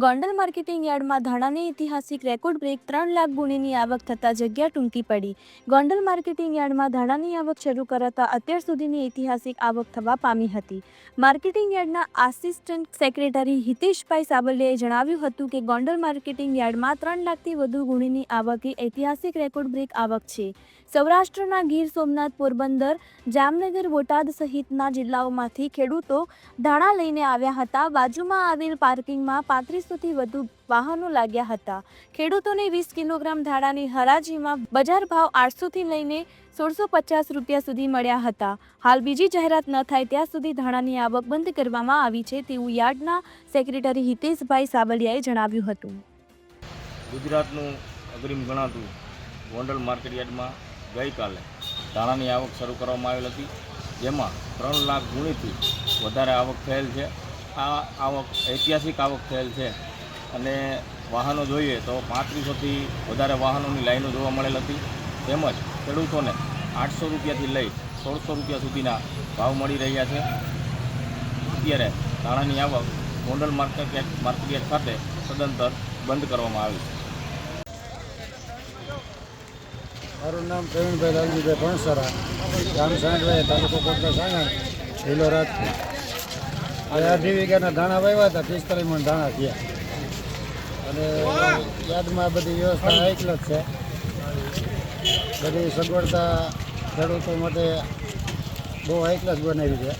Gondal marketing યાર્ડમાં ધાણાની ઐતિહાસિક record break ત્રણ લાખ ગુણીની આવક થતાં જગ્યા ટૂંકી પડી. ગોંડલ માર્કેટિંગ યાર્ડમાં ધાણાની આવક શરૂ કરાતા અત્યાર સુધીની ઐતિહાસિક આવક થવા પામી હતી. માર્કેટિંગ યાર્ડના આસિસ્ટન્ટ સેક્રેટરી હિતેશભાઈ સાબલિયાએ જણાવ્યું હતું કે ગોંડલ માર્કેટિંગ યાર્ડમાં ત્રણ લાખથી વધુ ગુણીની આવક એ ઐતિહાસિક રેકોર્ડ બ્રેક આવક છે. સૌરાષ્ટ્રના ગીર સોમનાથ પોરબંદર, જામનગર, બોટાદ સહિતના જિલ્લાઓમાંથી ખેડૂતો ધાણા લઈને આવ્યા હતા. બાજુમાં આવેલ પાર્કિંગમાં પાંત્રીસોથી વધુ વાહનો લાગ્યા હતા. ખેડૂતોને વીસ કિલોગ્રામ ધાણાની હરાજીમાં બજાર ભાવ આઠસોથી લઈને સોળસો પચાસ રૂપિયા સુધી મળ્યા હતા. હાલ બીજી જાહેરાત ન થાય ત્યાં સુધી ધાણાની આવક બંધ કરવામાં આવી છે તેવું યાર્ડના સેક્રેટરી હિતેશભાઈ સાબલિયાએ જણાવ્યું હતું. ગુજરાતનું અગ્રીમ ગણાતું ગોંડલ માર્કેટ યાર્ડમાં ગઈકાલે ધાણાની આવક શરૂ કરવામાં આવેલ હતી. જેમાં ત્રણ લાખ ગુણીથી વધારે આવક થયેલ છે. આ આવક, ઐતિહાસિક આવક થયેલ છે. અને વાહનો જોઈએ તો પાંત્રીસોથી વધારે વાહનોની લાઈનો જોવા મળેલ હતી. તેમજ ખેડૂતોને આઠસો રૂપિયાથી લઈ સોળસો રૂપિયા સુધીના ભાવ મળી રહ્યા છે. અત્યારે ધાણાની આવક ગોંડલ માર્કેટ માર્કેટ ખાતે સદંતર બંધ કરવામાં આવી છે. મારું નામ પ્રવીણભાઈ લાલજીભાઈ ભણસરા. ગામ સાંગભાઈ તાલુકો કોટડા સાંગણ જિલ્લો રાજકોટ. અઢી વીઘાના ધાણા વાવ્યા હતા પિસ્તાલીસ મણ ધાણા થયા. અને યાદમાં બધી વ્યવસ્થા એકલ જ છે. બધી સગવડતા ખેડૂતો માટે બહુ એકલ જ બનાવી છે.